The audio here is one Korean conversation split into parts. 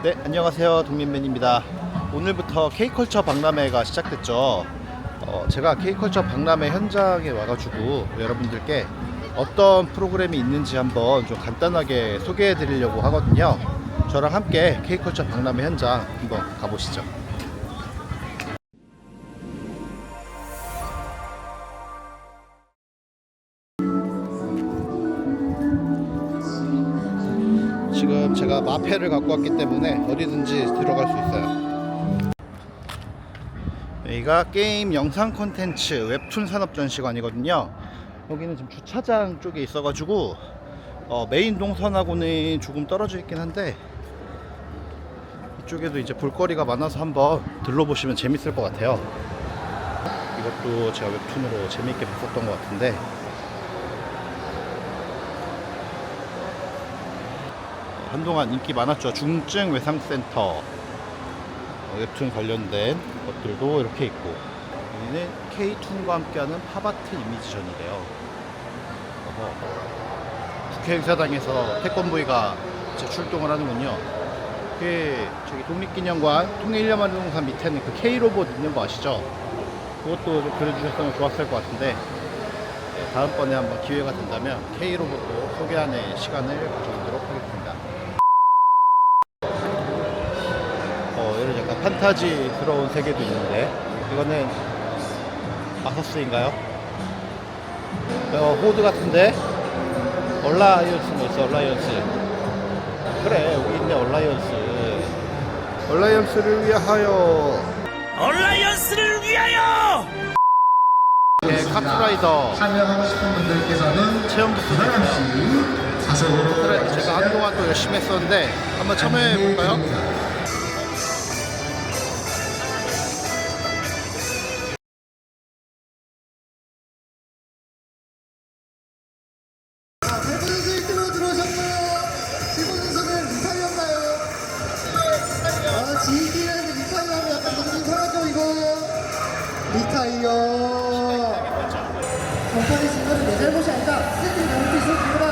네, 안녕하세요. 동민맨입니다. 오늘부터 K컬처 박람회가 시작됐죠. 어, 제가 K컬처 박람회 현장에 와가지고 여러분들께 어떤 프로그램이 있는지 한번 좀 간단하게 소개해 드리려고 하거든요. 저랑 함께 K컬처 박람회 현장 한번 가보시죠. 지금 제가 마패를 갖고 왔기 때문에 어디든지 들어갈 수 있어요. 여기가 게임 영상 콘텐츠 웹툰 산업 전시관이거든요. 여기는 지금 주차장 쪽에 있어 가지고 어, 메인 동선하고는 조금 떨어져 있긴 한데 이쪽에도 이제 볼거리가 많아서 한번 들러보시면 재밌을 것 같아요. 이것도 제가 웹툰으로 재밌게 봤었던 것 같은데 한동안 인기 많았죠. 중증 외상센터 어, 웹툰 관련된 것들도 이렇게 있고 여기는 K2과 함께하는 팝아트 이미지전이래요. 어허. 국회행사당에서 태권브이가 출동을 하는군요. 그 저기 독립기념관 통일연합동산 밑에 는 그 K로봇 있는 거 아시죠? 그것도 좀 그려주셨으면 좋았을 것 같은데 네, 다음번에 한번 기회가 된다면 K로봇도 소개하는 시간을 가져보도록 하겠습니다. 판타지스러운 세계도 있는데 이거는 아서스인가요? 어, 호드 같은데? 얼라이언스 뭐 있어 얼라이언스. 그래 여기 있네 얼라이언스. 얼라이언스를 위하여. 얼라이언스를 위하여! 네, 카트라이더. 참여하고 싶은 분들께서는 체험 하나씩 자석으로 그래, 제가 한동안 또 열심히 했었는데 한번 참여해 볼까요? 미타이어. 전판의 진거는 내 잘못이 아니다. 스탠딩 잘못이 있었구나.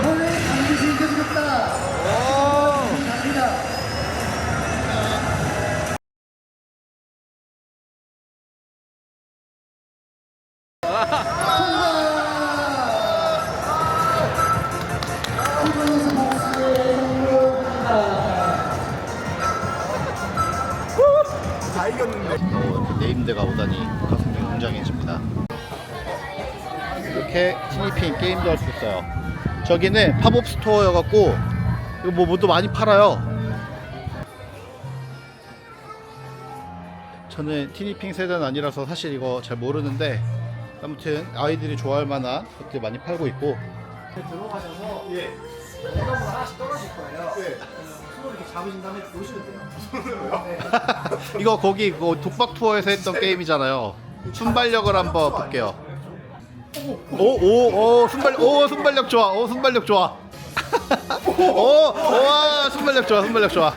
이번엔 반드시 이겨주겠다. 어, 이렇게 네임드가 오다니 가슴이 웅장해집니다. 이렇게 티니핑 게임도 할 수 있어요. 저기는 팝업 스토어여갖고 이거 뭐 뭐도 많이 팔아요. 저는 티니핑 세대는 아니라서 사실 이거 잘 모르는데 아무튼 아이들이 좋아할 만한 것들 많이 팔고 있고 들어가셔서 예. 하나씩 떨어질 거예요. 네. 손으로 이렇게 잡으신 다음에 놓으시면 돼요. 이거 거기 그 독박 투어에서 했던 게임이잖아요. 순발력을 한번 볼게요. 오오오 순발 오 순발력 좋아. 오 순발력 좋아. 오와 순발력 좋아. 순발력 좋아.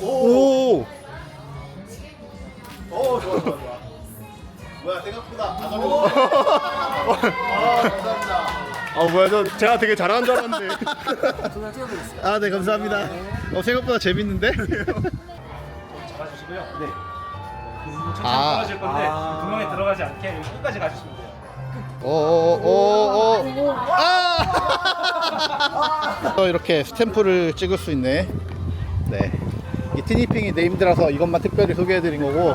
오. 오, 좋아, 좋아, 좋아. 뭐야 생각보다 아, 감사합니다. 어 뭐야 저 제가 되게 잘하는 줄 알았는데. 전화 찍어드리겠습니다. 아 네 감사합니다. 어 생각보다 재밌는데. 잡아주시고요. 네. 천천히 아. 떨어질 건데 아. 구멍에 들어가지 않게 여기 끝까지 가주시면 돼요. 오오오오 아! 또 이렇게 스탬프를 찍을 수 있네. 네. 이 티니핑이 네임드라서 이것만 특별히 소개해드린 거고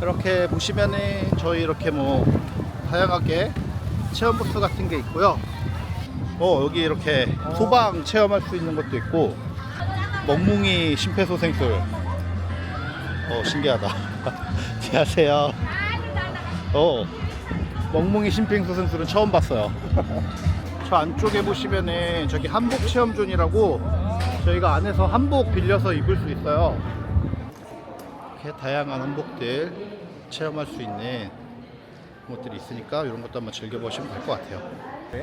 이렇게 보시면은 저희 이렇게 뭐 다양하게 체험 부스 같은 게 있고요. 어 여기 이렇게 소방 체험할 수 있는 것도 있고 멍뭉이 심폐소생술. 어 신기하다. 안녕하세요. 어. 멍멍이 심폐소생술은 처음 봤어요. 저 안쪽에 보시면은 저기 한복 체험존이라고 저희가 안에서 한복 빌려서 입을 수 있어요. 이렇게 다양한 한복들 체험할 수 있는 것들이 있으니까 이런 것도 한번 즐겨보시면 될 것 같아요.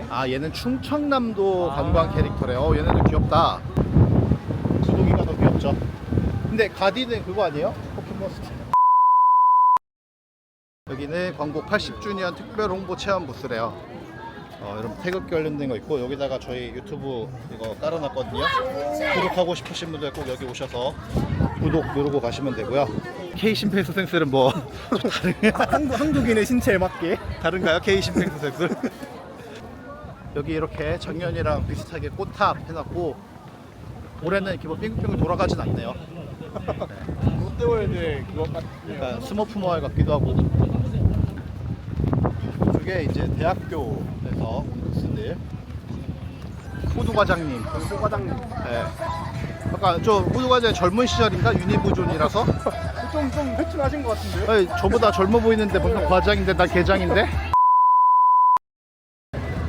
아 얘는 충청남도 관광 캐릭터래요. 어, 얘네도 귀엽다. 구동이가 더 귀엽죠. 근데 가디는 그거 아니에요? 포켓몬스터. 여기는 광고 80주년 특별 홍보 체험 부스래요. 어, 이런 태극기 관련된 거 있고 여기다가 저희 유튜브 이거 깔아놨거든요. 구독하고 싶으신 분들 꼭 여기 오셔서 구독 누르고 가시면 되고요. K 심폐소생술은 뭐 좀 다른 한국, 한국인의 신체에 맞게. 다른가요? K 심폐소생술? 여기 이렇게 작년이랑 비슷하게 꽃탑 해놨고 올해는 이렇게 뭐 빙글빙글 돌아가진 않네요. 롯데월드의 그거 같은. 약간 스머프 마을 같기도 하고 이쪽에 이제 대학교에서 교수들 호두 과장님 소 과장님. 예. 약간 좀 호두 과장 젊은 시절인가 유니부존이라서 좀, 좀 회춘하신 것 같은데요? 아니, 저보다 젊어 보이는데 무슨 과장인데 나 계장인데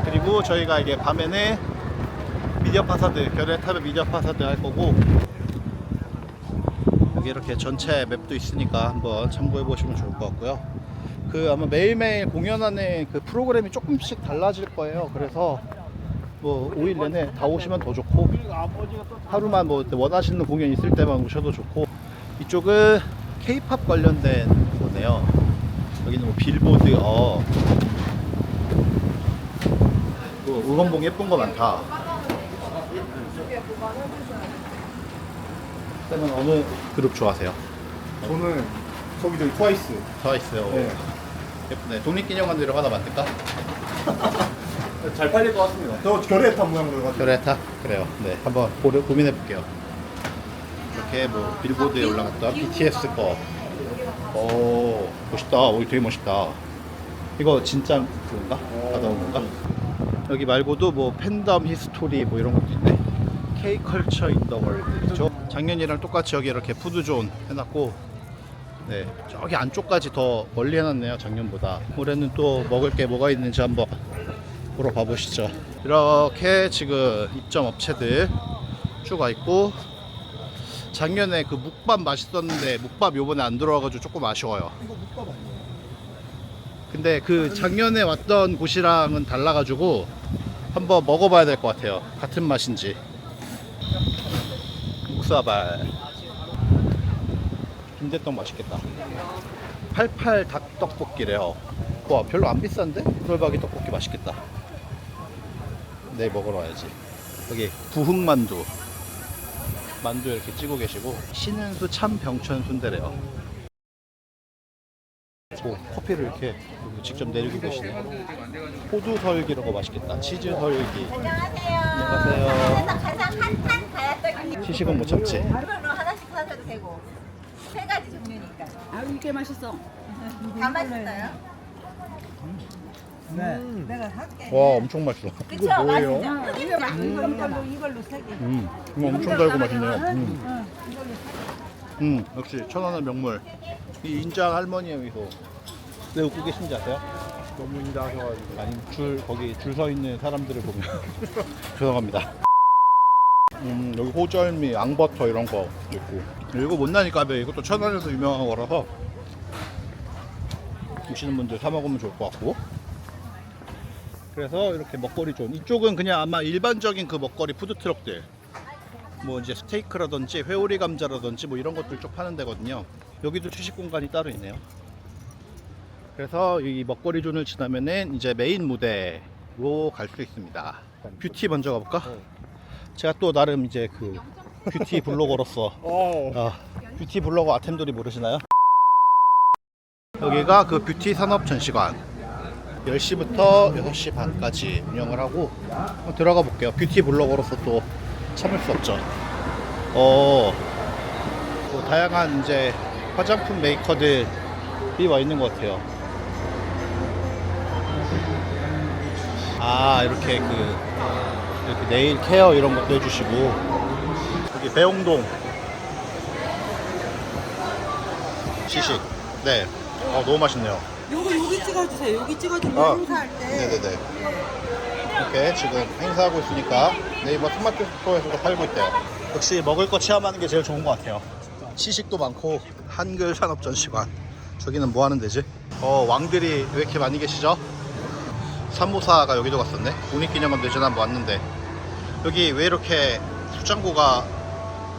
그리고 저희가 이게 밤에는 미디어 파사드 별의 탑의 미디어 파사드 할 거고 여기 이렇게 전체 맵도 있으니까 한번 참고해 보시면 좋을 것 같고요. 그 아마 매일매일 공연하는 그 프로그램이 조금씩 달라질 거예요. 그래서 뭐 5일 내내 다 오시면 더 좋고 하루만 뭐 원하시는 공연 있을 때만 오셔도 좋고 이쪽은 K-팝 관련된 거네요. 여기는 뭐 빌보드 어. 뭐 응원봉 예쁜 거 많다. 쌤은 어느 그룹 좋아하세요? 저는 저기 저기 트와이스. 다 있어요. 네. 예쁘네. 독립기념관대로 하나 만들까? 잘 팔릴 것 같습니다. 저 결의탄 모양으로 해가지고. 그래타 그래요. 네, 한번 고려, 고민해 볼게요. 이렇게 뭐 빌보드에 올라갔던 BTS 거. 오 멋있다. 오 되게 멋있다. 이거 진짜 그건가? 받아온 건가? 여기 말고도 뭐 팬덤 히스토리 뭐 이런 것도 있네. K 컬처 인더 월드 있죠. 작년이랑 똑같이 여기 이렇게 푸드존 해놨고 네 저기 안쪽까지 더 멀리 해놨네요 작년보다. 올해는 또 먹을 게 뭐가 있는지 한번 보러 가보시죠. 이렇게 지금 입점 업체들 쭉 와 있고 작년에 그 묵밥 맛있었는데 묵밥 요번에 안 들어와가지고 조금 아쉬워요. 이거 묵밥 아니에요? 근데 그 작년에 왔던 곳이랑은 달라가지고 한번 먹어봐야 될 것 같아요. 같은 맛인지. 묵사발. 김대떡 맛있겠다. 88 닭떡볶이래요. 와 별로 안 비싼데? 꿀박이 떡볶이 맛있겠다. 내일 먹으러 와야지. 여기 부흥만두. 만두 이렇게 찌고 계시고 신은수 참병천 순대래요. 오, 커피를 이렇게 직접 내리고 계시네. 호두 설기 이런 거 맛있겠다. 치즈 설기. 안녕하세요. 안녕하세요. 시식은 못 참지. 이걸로 하나씩 사셔도 되고 세 가지 이게 맛있어. 다 맛있어요. 와, 엄청 맛있어. 그쵸? 뭐예요? 맛있죠? 이걸로 이걸로 세 개. 음, 이거 엄청 달고 맛있네요. 음. 음, 역시 천안의 명물. 이 인장 할머니의 미소. 왜 웃고 계신지 아세요? 너무 인자하셔가지고. 아니 줄 거기 줄 서 있는 사람들을 보면 죄송합니다. 음 여기 호절미, 앙버터 이런 거 있고 이거 못나니까 이것도 천안에서 유명한 거라서 오시는 분들 사 먹으면 좋을 것 같고. 그래서 이렇게 먹거리 존. 이쪽은 그냥 아마 일반적인 그 먹거리 푸드 트럭들. 뭐 이제 스테이크라든지 회오리 감자라든지 뭐 이런 것들 쭉 파는 데거든요. 여기도 휴식 공간이 따로 있네요. 그래서 이 먹거리 존을 지나면은 이제 메인 무대로 갈 수 있습니다. 뷰티 먼저 가볼까? 제가 또 나름 이제 그 뷰티 블로거로서 어. 아, 뷰티 블로거 아템돌이 모르시나요? 여기가 그 뷰티 산업 전시관 10시부터 6시 반까지 운영을 하고 한번 들어가 볼게요. 뷰티 블로거로서 또 참을 수 없죠. 어, 또 다양한 이제 화장품 메이커들이 와 있는 것 같아요. 아 이렇게 그 이렇게 네일 케어 이런 것도 해주시고 배용동. 시식. 네. 어, 너무 맛있네요. 요거 여기 찍어주세요. 여기 찍어주면 아. 행사할 때. 네네네. 이렇게 지금 행사하고 있으니까 네이버 스마트 스토어에서도 팔고 있대요. 역시 먹을 거 체험하는 게 제일 좋은 것 같아요. 시식도 많고 한글 산업 전시관. 저기는 뭐 하는 데지? 어 왕들이 왜 이렇게 많이 계시죠? 산모사가 여기도 갔었네. 독립기념관 대전 한번 왔는데. 여기 왜 이렇게 수장고가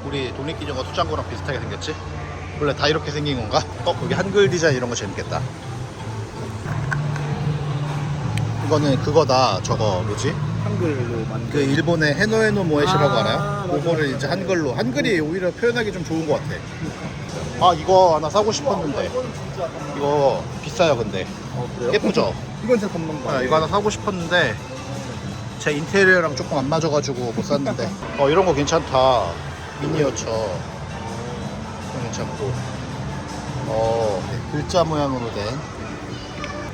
우리 독립기념관 수장고랑 비슷하게 생겼지? 원래 다 이렇게 생긴 건가? 어 여기 한글 디자인 이런 거 재밌겠다 이거는 그거다. 저거 뭐지? 한글로 만든 그 일본의 헤노헤노 모에시라고 아, 알아요? 맞아, 그거를 이제 한글로 한글이 오히려 표현하기 좀 좋은 것 같아. 아 이거 하나 사고 싶었는데 이거 비싸요 근데 어, 그래요? 예쁘죠? 이건 진짜 덤넘 아, 이거 하나 사고 싶었는데 제 인테리어랑 조금 안 맞아가지고 못 샀는데 어 이런 거 괜찮다 미니어처 이거 괜찮고 어 네, 글자 모양으로 된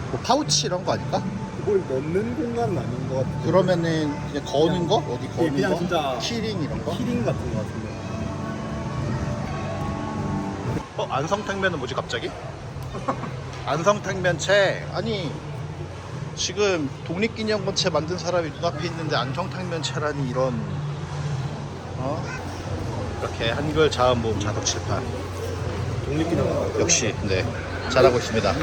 뭐 파우치 이런 거 아닐까? 뭘 넣는 공간은 아닌 것 같은데 그러면은 그냥 거는 거? 어디 거는 그냥 거? 진짜 키링 이런 거? 키링 같은 것 같은데 어 안성탕면은 뭐지 갑자기? 안성탕면채 아니 지금 독립기념관채 만든 사람이 눈앞에 있는데 안성탕면채라니 이런 어 이렇게 한글 자음 모음 자석 칠판 독립기념관 역시 네 잘하고 있습니다.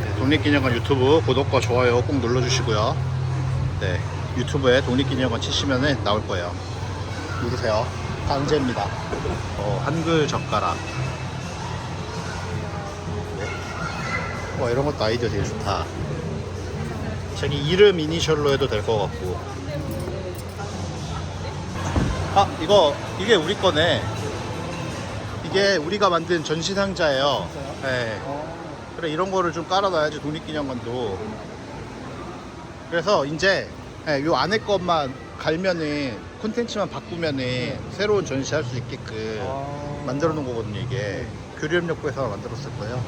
네, 독립기념관 유튜브 구독과 좋아요 꼭 눌러주시고요. 네 유튜브에 독립기념관 치시면은 나올 거예요. 누르세요. 강제입니다. 어, 한글 젓가락. 네. 와 이런 것도 아이디어 되게 좋다. 자기 이름 이니셜로 해도 될 것 같고. 아 이거 이게 우리 거네. 이게 우리가 만든 전시 상자예요. 네. 그래 이런 거를 좀 깔아놔야지 독립기념관도. 그래서 이제 예, 요 안에 것만 갈면은 콘텐츠만 바꾸면은 새로운 전시할 수 있게끔 아. 만들어 놓은 거거든요 이게 교류협력부에서 만들었을 거예요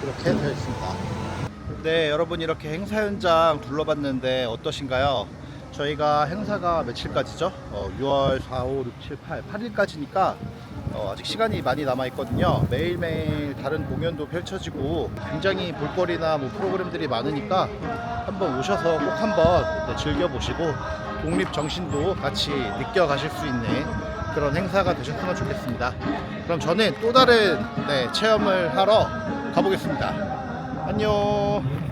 그렇게 되어 있습니다 네 여러분 이렇게 행사 현장 둘러봤는데 어떠신가요? 저희가 행사가 며칠까지죠? 어, 6월 4, 5, 6, 7, 8, 8일까지니까 어, 아직 시간이 많이 남아 있거든요. 매일매일 다른 공연도 펼쳐지고 굉장히 볼거리나 뭐 프로그램들이 많으니까 한번 오셔서 꼭 한번 네, 즐겨보시고 독립 정신도 같이 느껴가실 수 있는 그런 행사가 되셨으면 좋겠습니다. 그럼 저는 또 다른 네, 체험을 하러 가보겠습니다. 안녕.